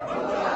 ਭਾਰਤੀ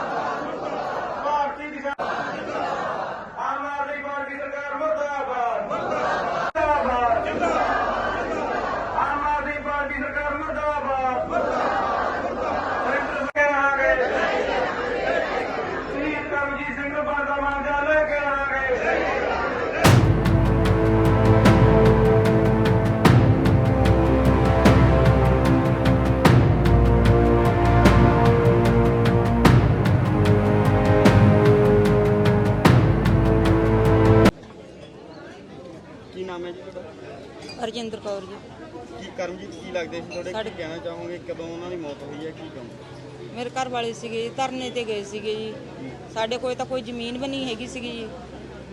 ਨਾਮ ਹੈ ਜੀ ਤੁਹਾਡਾ? ਹਰਜਿੰਦਰ ਕੌਰ ਜੀ। ਕੀ ਕਰਮਜੀਤ ਕੀ ਲੱਗਦੇ ਸੀ ਤੁਹਾਡੇ? ਸਾਡੇ- ਕੀ ਕਹਿਣਾ ਚਾਹੋਗੇ? ਕਦੋਂ ਉਹਨਾਂ ਦੀ ਮੌਤ ਹੋਈ ਹੈ? ਕੀ ਕਹੋਗੇ ਮੇਰੇ ਘਰ ਵਾਲੇ ਸੀਗੇ ਜੀ ਧਰਨੇ ਤੇ ਗਏ ਸੀਗੇ ਜੀ। ਸਾਡੇ ਕੋਲ ਤਾਂ ਕੋਈ ਜ਼ਮੀਨ ਵੀ ਨਹੀਂ ਹੈਗੀ ਸੀਗੀ ਜੀ।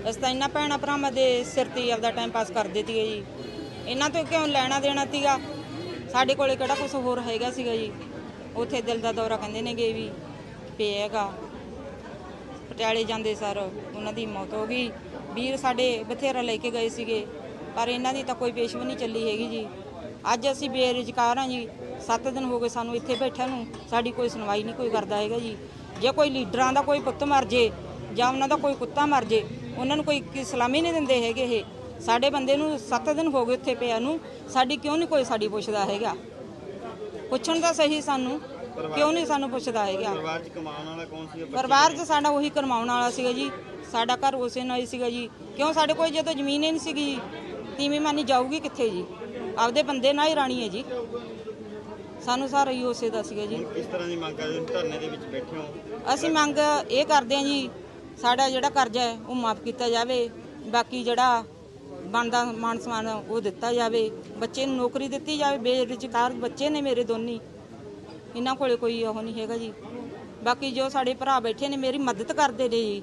ਅਸੀਂ ਤਾਂ ਇਹਨਾਂ ਭੈਣਾਂ ਭਰਾਵਾਂ ਦੇ ਸਿਰ ਤੇ ਹੀ ਆਪਦਾ ਟਾਈਮ ਪਾਸ ਕਰਦੇ ਸੀਗੇ ਜੀ। ਇਹਨਾਂ ਤੋਂ ਕਿਉਂ ਲੈਣਾ ਦੇਣਾ ਸੀਗਾ? ਸਾਡੇ ਕੋਲੇ ਕਿਹੜਾ ਕੁਝ ਹੋਰ ਹੈਗਾ ਸੀਗਾ ਜੀ? ਉੱਥੇ ਦਿਲ ਦਾ ਦੌਰਾ ਕਹਿੰਦੇ ਨੇਗੇ ਵੀ ਪਿਆ ਹੈਗਾ। ਪਟਿਆਲੇ ਜਾਂਦੇ ਸਰ ਉਹਨਾਂ ਦੀ ਮੌਤ ਹੋ ਗਈ। ਵੀਰ ਸਾਡੇ ਬਥੇਰਾ ਲੈ ਕੇ ਗਏ ਸੀਗੇ। ਪਰ ਇਹਨਾਂ ਦੀ ਤਾਂ ਕੋਈ ਪੇਸ਼ ਵੀ ਨਹੀਂ ਚੱਲੀ ਹੈਗੀ ਜੀ। ਅੱਜ ਅਸੀਂ ਬੇਰੁਜ਼ਗਾਰ ਹਾਂ ਜੀ। 7 ਦਿਨ ਹੋ ਗਏ ਸਾਨੂੰ ਇੱਥੇ ਬੈਠਿਆਂ ਨੂੰ। ਸਾਡੀ ਕੋਈ ਸੁਣਵਾਈ ਨਹੀਂ ਕੋਈ ਕਰਦਾ ਹੈਗਾ ਜੀ। ਜੇ ਕੋਈ ਲੀਡਰਾਂ ਦਾ ਕੋਈ ਪੁੱਤ ਮਰ ਜੇ ਜਾਂ ਉਹਨਾਂ ਦਾ ਕੋਈ ਕੁੱਤਾ ਮਰ ਜੇ ਉਹਨਾਂ ਨੂੰ ਕੋਈ ਸਲਾਮੀ ਨਹੀਂ ਦਿੰਦੇ ਹੈਗੇ ਇਹ। ਸਾਡੇ ਬੰਦੇ ਨੂੰ 7 ਦਿਨ ਹੋ ਗਏ ਉੱਥੇ ਪਿਆ ਨੂੰ। ਸਾਡੀ ਕਿਉਂ ਨਹੀਂ ਕੋਈ ਸਾਡੀ ਪੁੱਛਦਾ ਹੈਗਾ? ਪੁੱਛਣ ਦਾ ਸਹੀ ਸਾਨੂੰ। ਕਿਉਂ ਨਹੀਂ ਸਾਨੂੰ ਪੁੱਛਦਾ ਹੈਗਾ? ਪਰਿਵਾਰ 'ਚ ਕਮਾਉਣ ਵਾਲਾ ਕੌਣ ਸੀ ਪਰਿਵਾਰ 'ਚ ਸਾਡਾ ਉਹੀ ਕਰਮਾਉਣ ਵਾਲਾ ਸੀਗਾ ਜੀ। ਸਾਡਾ ਘਰ ਉਸੇ ਨਾਲ ਹੀ ਸੀਗਾ ਜੀ। ਕਿਉਂ ਸਾਡੇ ਕੋਲ ਜਦੋਂ ਜ਼ਮੀਨ ਹੀ ਨਹੀਂ ਸੀਗੀ ਤੀਵੀਂ ਮਾਨੀ ਜਾਊਗੀ ਕਿੱਥੇ ਜੀ? ਆਪਦੇ ਬੰਦੇ ਨਾਲ ਹੀ ਰਾਣੀ ਹੈ ਜੀ। ਸਾਨੂੰ ਸਾਰਾ ਹੀ ਉਸੇ ਦਾ ਸੀਗਾ ਜੀ। ਕਿਸ ਤਰ੍ਹਾਂ ਦੀ ਮੰਗ ਕਰਦੇ ਹੋ ਧਰਨੇ ਦੇ ਵਿੱਚ ਬੈਠੇ ਹੋ। ਅਸੀਂ ਮੰਗ ਇਹ ਕਰਦੇ ਹਾਂ ਜੀ ਸਾਡਾ ਜਿਹੜਾ ਕਰਜ਼ਾ ਹੈ ਉਹ ਮਾਫ ਕੀਤਾ ਜਾਵੇ। ਬਾਕੀ ਜਿਹੜਾ ਬਣਦਾ ਮਾਨ ਸਨਮਾਨ ਉਹ ਦਿੱਤਾ ਜਾਵੇ। ਬੱਚੇ ਨੂੰ ਨੌਕਰੀ ਦਿੱਤੀ ਜਾਵੇ ਬੇਰੁਜ਼ਗਾਰ ਬੱਚੇ ਨੇ ਮੇਰੇ ਦੋਨੀ। ਇਹਨਾਂ ਕੋਲੇ ਕੋਈ ਉਹ ਨਹੀਂ ਹੈਗਾ ਜੀ। ਬਾਕੀ ਜੋ ਸਾਡੇ ਭਰਾ ਬੈਠੇ ਨੇ ਮੇਰੀ ਮਦਦ ਕਰਦੇ ਨੇ ਜੀ।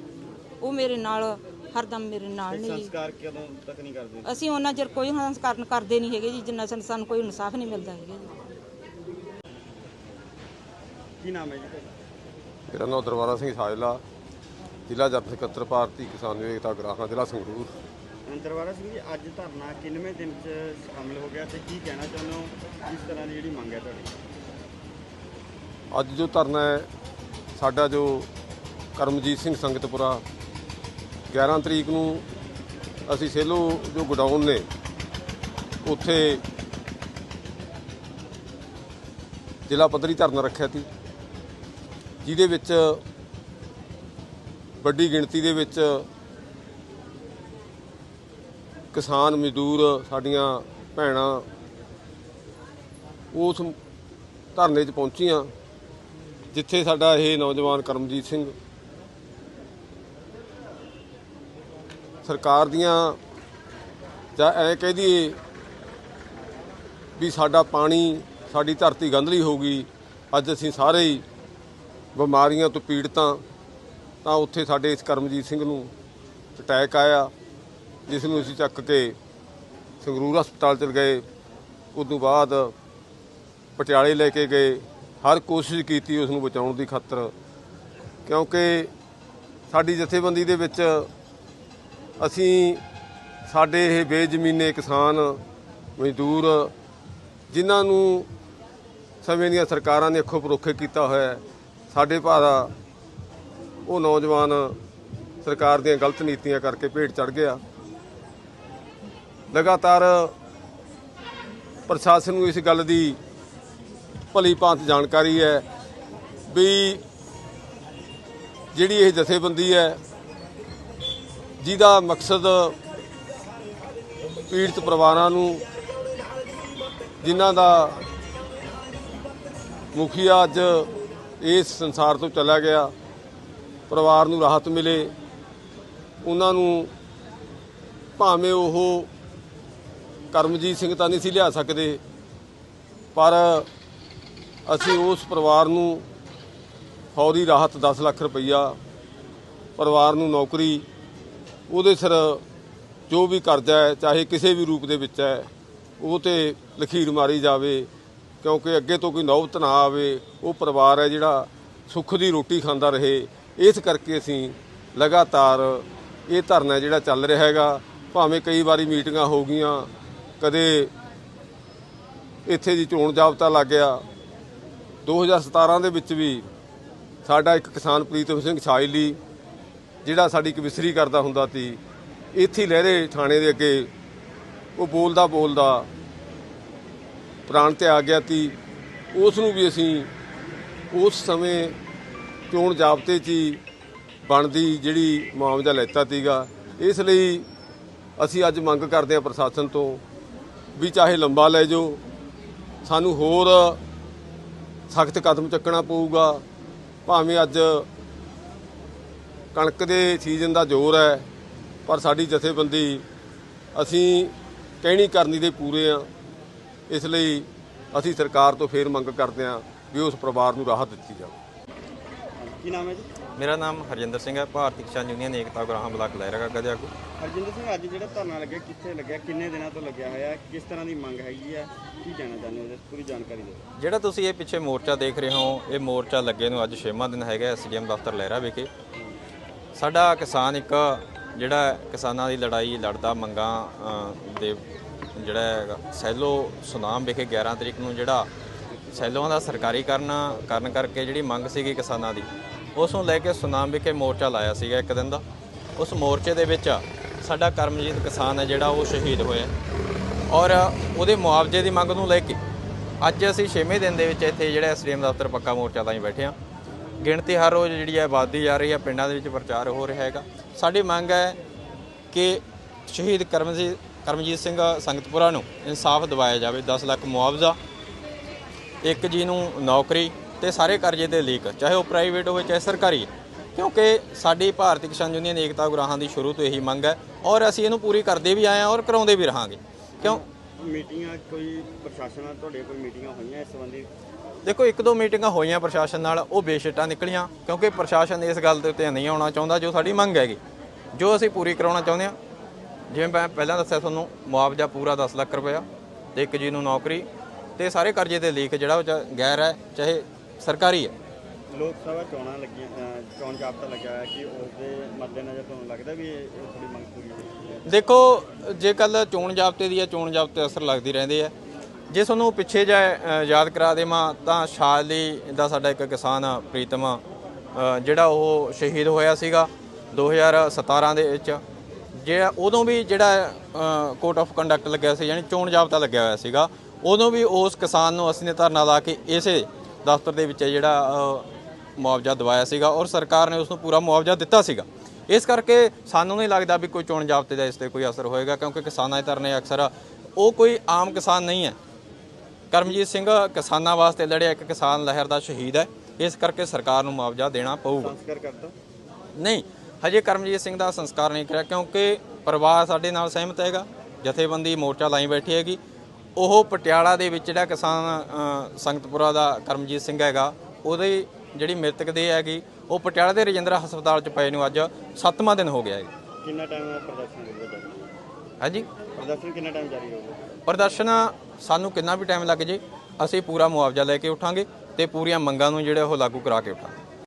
ਉਹ ਮੇਰੇ ਨਾਲ ਹਰਦਮ ਮੇਰੇ ਨਾਲ ਨੇ ਜੀ ਸੰਸਕਾਰ ਕਦੋਂ ਤੱਕ ਨਹੀਂ ਕਰਦੇ? ਅਸੀਂ ਉਹਨਾਂ ਚਿਰ ਕੋਈ ਸੰਸਕਰਨ ਕਰਦੇ ਨਹੀਂ ਹੈਗੇ ਜੀ ਜਿੰਨਾ ਚਿਰ ਸਾਨੂੰ ਕੋਈ ਇਨਸਾਫ ਨਹੀਂ ਮਿਲਦਾ ਹੈਗਾ ਜੀ। ਕੀ ਨਾਮ ਹੈ ਜੀ ਤੁਹਾਡਾ? ਮੇਰਾ ਨਾਮ ਦਰਬਾਰਾ ਸਿੰਘ ਸਾਜਲਾ ਜ਼ਿਲ੍ਹਾ ਜਪ ਸਕੱਤਰ ਭਾਰਤੀ ਕਿਸਾਨ ਏਕਤਾ ਗ੍ਰਾਹਾਂ ਜ਼ਿਲ੍ਹਾ ਸੰਗਰੂਰ। ਦਰਬਾਰਾ ਸਿੰਘ ਜੀ ਅੱਜ ਧਰਨਾ ਕਿੰਨਵੇਂ ਦਿਨ 'ਚ ਸ਼ਾਮਲ ਹੋ ਗਿਆ ਤੇ ਕੀ ਕਹਿਣਾ ਚਾਹੁੰਦੇ ਹੋ? ਕਿਸ ਤਰ੍ਹਾਂ ਦੀ ਜਿਹੜੀ ਮੰਗ ਹੈ ਤੁਹਾਡੀ? ਅੱਜ ਜੋ ਧਰਨਾ ਹੈ ਸਾਡਾ ਜੋ ਕਰਮਜੀਤ ਸਿੰਘ ਸੰਗਤਪੁਰਾ 11 ਤਰੀਕ ਨੂੰ ਅਸੀਂ ਸੇਲੋ ਜੋ ਗੋਡਾਊਨ ਨੇ, ਉੱਥੇ ਜ਼ਿਲ੍ਹਾ ਪੱਧਰੀ ਧਰਨਾ ਰੱਖਿਆ ਸੀ, ਜਿਹਦੇ ਵਿੱਚ ਵੱਡੀ ਗਿਣਤੀ ਦੇ ਵਿੱਚ ਕਿਸਾਨ ਮਜ਼ਦੂਰ ਸਾਡੀਆਂ ਭੈਣਾਂ ਉਸ ਧਰਨੇ 'ਚ ਪਹੁੰਚੀਆਂ, ਜਿੱਥੇ ਸਾਡਾ ਇਹ ਨੌਜਵਾਨ ਕਰਮਜੀਤ ਸਿੰਘ ਸਰਕਾਰ ਦੀਆਂ ਜਾਂ ਐ ਕਹਿ ਦਈਏ ਵੀ ਸਾਡਾ ਪਾਣੀ, ਸਾਡੀ ਧਰਤੀ ਗੰਧਲੀ ਹੋ ਗਈ, ਅੱਜ ਅਸੀਂ ਸਾਰੇ ਹੀ ਬਿਮਾਰੀਆਂ ਤੋਂ ਪੀੜਤਾਂ, ਤਾਂ ਉੱਥੇ ਸਾਡੇ ਇਸ ਕਰਮਜੀਤ ਸਿੰਘ ਨੂੰ ਅਟੈਕ ਆਇਆ, ਜਿਸ ਨੂੰ ਅਸੀਂ ਚੱਕ ਕੇ ਸੰਗਰੂਰ ਹਸਪਤਾਲ ਚਲ ਗਏ। ਉਦੋਂ ਬਾਅਦ ਪਟਿਆਲੇ ਲੈ ਕੇ ਗਏ। ਹਰ ਕੋਸ਼ਿਸ਼ ਕੀਤੀ ਉਸ ਨੂੰ ਬਚਾਉਣ ਦੀ ਖਾਤਰ, ਕਿਉਂਕਿ ਸਾਡੀ ਜਥੇਬੰਦੀ ਦੇ ਵਿੱਚ ਅਸੀਂ ਸਾਡੇ ਇਹ ਬੇਜ਼ਮੀਨੇ ਕਿਸਾਨ, ਮਜ਼ਦੂਰ ਜਿਨ੍ਹਾਂ ਨੂੰ ਸਮੇਂ ਦੀਆਂ ਸਰਕਾਰਾਂ ਨੇ ਅੱਖੋਂ ਪਰੋਖੇ ਕੀਤਾ ਹੋਇਆ ਸਾਡੇ ਭਾਰਾ ਉਹ ਨੌਜਵਾਨ ਸਰਕਾਰ ਦੀਆਂ ਗਲਤ ਨੀਤੀਆਂ ਕਰਕੇ ਭੇਟ ਚੜ ਗਿਆ। ਲਗਾਤਾਰ ਪ੍ਰਸ਼ਾਸਨ ਨੂੰ ਇਸ ਗੱਲ ਦੀ ਭਲੀ ਭਾਂਤ ਜਾਣਕਾਰੀ ਹੈ ਵੀ ਜਿਹੜੀ ਇਹ ਜਥੇਬੰਦੀ ਹੈ ਜਿਹਦਾ ਮਕਸਦ ਪੀੜਤ ਪਰਿਵਾਰਾਂ ਨੂੰ, ਜਿਨ੍ਹਾਂ ਦਾ ਮੁਖੀਆ ਅੱਜ ਇਸ ਸੰਸਾਰ ਤੋਂ ਚਲਾ ਗਿਆ, ਪਰਿਵਾਰ ਨੂੰ ਰਾਹਤ ਮਿਲੇ, ਉਹਨਾਂ ਨੂੰ ਭਾਵੇਂ ਉਹ ਕਰਮਜੀਤ ਸਿੰਘ ਤਾਂ ਨਹੀਂ ਸੀ ਲਿਆ ਸਕਦੇ, ਪਰ ਅਸੀਂ ਉਸ ਪਰਿਵਾਰ ਨੂੰ ਫੌਰੀ ਰਾਹਤ 10 ਲੱਖ ਰੁਪਈਆ, ਪਰਿਵਾਰ ਨੂੰ ਨੌਕਰੀ ਉਹਦੇ ਸਿਰ ਜੋ ਵੀ ਕਰਜ਼ਾ ਹੈ, ਚਾਹੇ ਕਿਸੇ ਵੀ ਰੂਪ ਦੇ ਵਿੱਚ ਹੈ, ਉਹ ਤੇ ਲਖੀਰ ਮਾਰੀ ਜਾਵੇ, ਕਿਉਂਕਿ ਅੱਗੇ ਤੋਂ ਕੋਈ ਨੌਬਤ ਨਾ ਆਵੇ, ਉਹ ਪਰਿਵਾਰ ਹੈ ਜਿਹੜਾ ਸੁੱਖ ਦੀ ਰੋਟੀ ਖਾਂਦਾ ਰਹੇ। ਇਸ ਕਰਕੇ ਅਸੀਂ ਲਗਾਤਾਰ ਇਹ ਧਰਨਾ ਜਿਹੜਾ ਚੱਲ ਰਿਹਾ ਹੈਗਾ, ਭਾਵੇਂ ਕਈ ਵਾਰੀ ਮੀਟਿੰਗਾਂ ਹੋ ਗਈਆਂ, ਕਦੇ ਇੱਥੇ ਦੀ ਚੋਣ ਜਾਬਤਾ ਲੱਗ ਗਿਆ। 2017 ਦੇ ਵਿੱਚ ਵੀ ਸਾਡਾ ਇੱਕ ਕਿਸਾਨ ਪ੍ਰੀਤਮ ਸਿੰਘ ਛਾਇਲੀ ਜਿਹੜਾ ਸਾਡੀ ਇੱਕ ਵਿਸਰੀ ਕਰਦਾ ਹੁੰਦਾ ਸੀ, ਇੱਥੇ ਹੀ ਲਹਿਰੇ ਥਾਣੇ ਦੇ ਅੱਗੇ ਉਹ ਬੋਲਦਾ ਬੋਲਦਾ ਪ੍ਰਾਣ ਤੇ ਆ ਗਿਆ ਸੀ। ਉਸ ਨੂੰ ਵੀ ਅਸੀਂ ਉਸ ਸਮੇਂ ਚੋਣ ਜਾਬਤੇ 'ਚ ਹੀ ਬਣਦੀ ਜਿਹੜੀ ਮੁਆਵਜ਼ਾ ਲੈਤਾ ਸੀਗਾ। ਇਸ ਲਈ ਅਸੀਂ ਅੱਜ ਮੰਗ ਕਰਦੇ ਹਾਂ ਪ੍ਰਸ਼ਾਸਨ ਤੋਂ ਵੀ ਚਾਹੇ ਲੰਬਾ ਲੈ ਜਾਓ, ਸਾਨੂੰ ਹੋਰ ਸਖਤ ਕਦਮ ਚੱਕਣਾ ਪਊਗਾ। ਭਾਵੇਂ ਅੱਜ ਕਣਕ ਦੇ ਸੀਜ਼ਨ ਦਾ ਜ਼ੋਰ ਹੈ ਪਰ ਸਾਡੀ ਜਥੇਬੰਦੀ ਅਸੀਂ ਕਹਿਣੀ ਕਰਨੀ ਦੇ ਪੂਰੇ ਆ ਇਸ ਲਈ ਅਸੀਂ ਸਰਕਾਰ ਤੋਂ ਫੇਰ ਮੰਗ ਕਰਦੇ ਹਾਂ ਵੀ ਉਸ ਪਰਿਵਾਰ ਨੂੰ ਰਾਹਤ ਦਿੱਤੀ ਜਾਵੇ। ਕੀ ਨਾਮ ਹੈ ਜੀ? ਮੇਰਾ ਨਾਮ ਹਰਜਿੰਦਰ ਸਿੰਘ ਹੈ ਭਾਰਤੀ ਕਿਸਾਨ ਯੂਨੀਅਨ ਏਕਤਾ ਗ੍ਰਾਮ ਬਲਾਕ ਲਹਿਰਾ ਕਾਗਾ ਦੇ ਆਗੂ। ਹਰਜਿੰਦਰ ਸਿੰਘ ਅੱਜ ਜਿਹੜਾ ਧਰਨਾ ਲੱਗਿਆ ਕਿੱਥੇ ਲੱਗਿਆ ਕਿੰਨੇ ਦਿਨਾਂ ਤੋਂ ਲੱਗਿਆ ਹੋਇਆ ਹੈ? ਕਿਸ ਤਰ੍ਹਾਂ ਦੀ ਮੰਗ ਹੈਗੀ ਹੈ? ਕੀ ਕਹਿਣਾ ਚਾਹੁੰਦੇ ਹੋ ਪੂਰੀ ਜਾਣਕਾਰੀ ਦਿਓ। ਜਿਹੜਾ ਤੁਸੀਂ ਇਹ ਪਿੱਛੇ ਮੋਰਚਾ ਦੇਖ ਰਹੇ ਹੋ ਇਹ ਮੋਰਚਾ ਲੱਗੇ ਨੂੰ ਅੱਜ 6ਵਾਂ ਦਿਨ ਹੈਗਾ ਐਸਡੀਐਮ ਦਫ਼ਤਰ ਲਹਿਰਾ ਵਿਖੇ। ਸਾਡਾ ਕਿਸਾਨ ਇੱਕ ਜਿਹੜਾ ਕਿਸਾਨਾਂ ਦੀ ਲੜਾਈ ਲੜਦਾ ਮੰਗਾਂ ਦੇ ਜਿਹੜਾ ਸੈਲੋ ਸੁਨਾਮ ਵਿਖੇ 11 ਤਰੀਕ ਨੂੰ ਜਿਹੜਾ ਸੈਲੋਆਂ ਦਾ ਸਰਕਾਰੀਕਰਨ ਕਰਨ ਕਰਕੇ ਜਿਹੜੀ ਮੰਗ ਸੀਗੀ ਕਿਸਾਨਾਂ ਦੀ, ਉਸ ਨੂੰ ਲੈ ਕੇ ਸੁਨਾਮ ਵਿਖੇ ਮੋਰਚਾ ਲਾਇਆ ਸੀਗਾ ਇੱਕ ਦਿਨ ਦਾ। ਉਸ ਮੋਰਚੇ ਦੇ ਵਿੱਚ ਸਾਡਾ ਕਰਮਜੀਤ ਕਿਸਾਨ ਹੈ ਜਿਹੜਾ ਉਹ ਸ਼ਹੀਦ ਹੋਇਆ। ਔਰ ਉਹਦੇ ਮੁਆਵਜ਼ੇ ਦੀ ਮੰਗ ਨੂੰ ਲੈ ਕੇ ਅੱਜ ਅਸੀਂ 6ਵੇਂ ਦਿਨ ਦੇ ਵਿੱਚ ਇੱਥੇ ਜਿਹੜਾ ਐਸਡੀਐਮ ਦਫ਼ਤਰ ਪੱਕਾ ਮੋਰਚਾ ਲਾਈ ਬੈਠੇ ਹਾਂ। ਗਿਣਤੀ ਹਰ ਰੋਜ਼ ਜਿਹੜੀ ਹੈ ਵੱਧਦੀ ਜਾ ਰਹੀ ਹੈ, ਪਿੰਡਾਂ ਦੇ ਵਿੱਚ ਪ੍ਰਚਾਰ ਹੋ ਰਿਹਾ ਹੈਗਾ। ਸਾਡੀ ਮੰਗ ਹੈ ਕਿ ਸ਼ਹੀਦ ਕਰਮਜੀਤ ਕਰਮਜੀਤ ਸਿੰਘ ਸੰਗਤਪੁਰਾ ਨੂੰ ਇਨਸਾਫ ਦਿਵਾਇਆ ਜਾਵੇ। 10 ਲੱਖ ਮੁਆਵਜ਼ਾ, ਇੱਕ ਜੀ ਨੂੰ ਨੌਕਰੀ ਤੇ ਸਾਰੇ ਕਰਜ਼ੇ ਦੇ ਲੀਕ, ਚਾਹੇ ਉਹ ਪ੍ਰਾਈਵੇਟ ਹੋਵੇ, ਚਾਹੇ ਸਰਕਾਰੀ। ਕਿਉਂਕਿ ਸਾਡੀ ਭਾਰਤੀ ਕਿਸਾਨ ਯੂਨੀਅਨ ਏਕਤਾ ਗੁਰਾਹਾਂ ਦੀ ਸ਼ੁਰੂ ਤੋਂ ਇਹੀ ਮੰਗ ਹੈ ਔਰ ਅਸੀਂ ਇਹਨੂੰ ਪੂਰੀ ਕਰਦੇ ਵੀ ਆਏ ਹਾਂ ਔਰ ਕਰਾਉਂਦੇ ਵੀ ਰਹਾਂਗੇ। ਕਿਉਂ? ਮੀਟਿੰਗਾਂ ਕੋਈ ਪ੍ਰਸ਼ਾਸਨ ਨਾਲ ਤੁਹਾਡੇ ਕੋਈ ਮੀਟਿੰਗਾਂ ਹੋਈਆਂ ਇਸ ਸੰਬੰਧੀ? ਦੇਖੋ ਇੱਕ ਦੋ ਮੀਟਿੰਗਾਂ ਹੋਈਆਂ ਪ੍ਰਸ਼ਾਸਨ ਨਾਲ ਉਹ ਬੇਸ਼ਟਾਂ ਨਿਕਲੀਆਂ ਕਿਉਂਕਿ ਪ੍ਰਸ਼ਾਸਨ ਇਸ ਗੱਲ ਦੇ ਉੱਤੇ ਨਹੀਂ ਆਉਣਾ ਚਾਹੁੰਦਾ ਜੋ ਸਾਡੀ ਮੰਗ ਹੈਗੀ। ਜੋ ਅਸੀਂ ਪੂਰੀ ਕਰਾਉਣਾ ਚਾਹੁੰਦੇ ਹਾਂ ਜਿਵੇਂ ਮੈਂ ਪਹਿਲਾਂ ਦੱਸਿਆ ਤੁਹਾਨੂੰ ਮੁਆਵਜ਼ਾ ਪੂਰਾ 10 ਲੱਖ ਰੁਪਇਆ ਤੇ ਇੱਕ ਜੀ ਨੂੰ ਨੌਕਰੀ ਤੇ ਸਾਰੇ ਕਰਜ਼ੇ ਦੇ ਲੀਕ ਜਿਹੜਾ ਉਹ ਗੈਰ ਹੈ ਚਾਹੇ ਸਰਕਾਰੀ ਹੈ। ਲੋਕ ਸਭਾ ਚੋਣਾਂ ਲੱਗੀਆਂ ਚੋਣ ਜਾਬਤਾ ਲੱਗਿਆ ਹੋਇਆ ਕਿ ਉਸ ਦੇ ਮੱਦੇਨਜ਼ਰ ਤੁਹਾਨੂੰ ਲੱਗਦਾ ਵੀ ਇਹ ਥੋੜੀ ਮੰਗ ਪੂਰੀ ਹੋਈ ਹੈ? ਦੇਖੋ ਜੇ ਕੱਲ ਚੋਣ ਜਾਬਤੇ ਦੀ ਹੈ ਚੋਣ ਜਾਬਤੇ ਅਸਰ ਲੱਗਦੀ ਰਹਿੰਦੇ ਆ ਜੇ ਤੁਹਾਨੂੰ ਪਿੱਛੇ ਜਾ ਯਾਦ ਕਰਾ ਦੇਵਾਂ, ਤਾਂ ਸ਼ਾਲੀ ਦਾ ਸਾਡਾ ਇੱਕ ਕਿਸਾਨ ਪ੍ਰੀਤਮ ਜਿਹੜਾ ਉਹ ਸ਼ਹੀਦ ਹੋਇਆ ਸੀਗਾ 2017 ਦੇ ਵਿੱਚ। ਜਿਹੜਾ ਉਦੋਂ ਵੀ ਜਿਹੜਾ ਕੋਡ ਆਫ ਕੰਡਕਟ ਲੱਗਿਆ ਸੀ, ਯਾਨੀ ਚੋਣ ਜਾਬਤਾ ਲੱਗਿਆ ਹੋਇਆ ਸੀਗਾ, ਉਦੋਂ ਵੀ ਉਸ ਕਿਸਾਨ ਨੂੰ ਅਸੀਂ ਨੇ ਧਰਨਾ ਲਾ ਕੇ ਇਸੇ ਦਫ਼ਤਰ ਦੇ ਵਿੱਚ ਜਿਹੜਾ ਮੁਆਵਜ਼ਾ ਦਵਾਇਆ ਸੀਗਾ ਔਰ ਸਰਕਾਰ ਨੇ ਉਸ ਨੂੰ ਪੂਰਾ ਮੁਆਵਜ਼ਾ ਦਿੱਤਾ ਸੀਗਾ। ਇਸ ਕਰਕੇ ਸਾਨੂੰ ਨਹੀਂ ਲੱਗਦਾ ਵੀ ਕੋਈ ਚੋਣ ਜਾਬਤੇ ਦਾ ਇਸ ਤੇ ਕੋਈ ਅਸਰ ਹੋਏਗਾ, ਕਿਉਂਕਿ ਕਿਸਾਨਾਂ ਦੇ ਧਰਨੇ ਅਕਸਰ ਉਹ ਕੋਈ ਆਮ ਕਿਸਾਨ ਨਹੀਂ ਹੈ। ਕਰਮਜੀਤ ਸਿੰਘ ਕਿਸਾਨਾਂ ਵਾਸਤੇ ਲੜਿਆ ਇੱਕ ਕਿਸਾਨ ਲਹਿਰ ਦਾ ਸ਼ਹੀਦ ਹੈ। ਇਸ ਕਰਕੇ ਸਰਕਾਰ ਨੂੰ ਮੁਆਵਜ਼ਾ ਦੇਣਾ ਪਊਗਾ। ਸੰਸਕਾਰ ਕਰਤਾ ਨਹੀਂ ਹਜੇ ਕਰਮਜੀਤ ਸਿੰਘ ਦਾ ਸੰਸਕਾਰ ਨਹੀਂ ਕਰਿਆ ਕਿਉਂਕਿ ਪਰਿਵਾਰ ਸਾਡੇ ਨਾਲ ਸਹਿਮਤ ਹੈਗਾ ਜਥੇਬੰਦੀ ਮੋਰਚਾ ਲਾਈ ਬੈਠੀ ਹੈਗੀ। ਉਹ ਪਟਿਆਲਾ ਦੇ ਵਿੱਚ ਜਿਹੜਾ ਕਿਸਾਨ ਸੰਗਤਪੁਰਾ ਦਾ ਕਰਮਜੀਤ ਸਿੰਘ ਹੈਗਾ ਉਹਦੀ ਜਿਹੜੀ ਮ੍ਰਿਤਕ ਦੇ ਹੈਗੀ ਉਹ ਪਟਿਆਲਾ ਦੇ ਰਜਿੰਦਰਾ ਹਸਪਤਾਲ 'ਚ ਪਏ ਨੂੰ ਅੱਜ। 7ਵਾਂ ਦਿਨ ਹੋ ਗਿਆ ਹੈ। ਕਿੰਨਾ ਟਾਈਮ ਪ੍ਰਦਰਸ਼ਨ ਹਾਂਜੀ। ਪ੍ਰਦਰਸ਼ਨ ਕਿੰਨਾ ਟਾਈਮ ਜਾਰੀ ਰਹੂਗਾ ਪ੍ਰਦਰਸ਼ਨ ਸਾਨੂੰ ਕਿੰਨਾ ਵੀ ਟਾਈਮ ਲੱਗ ਜੇ, ਅਸੀਂ ਪੂਰਾ ਮੁਆਵਜ਼ਾ ਲੈ ਕੇ ਉਠਾਂਗੇ ਤੇ ਪੂਰੀਆਂ ਮੰਗਾਂ ਨੂੰ ਜਿਹੜੇ ਉਹ ਲਾਗੂ ਕਰਾ ਕੇ ਉਠਾਂਗੇ।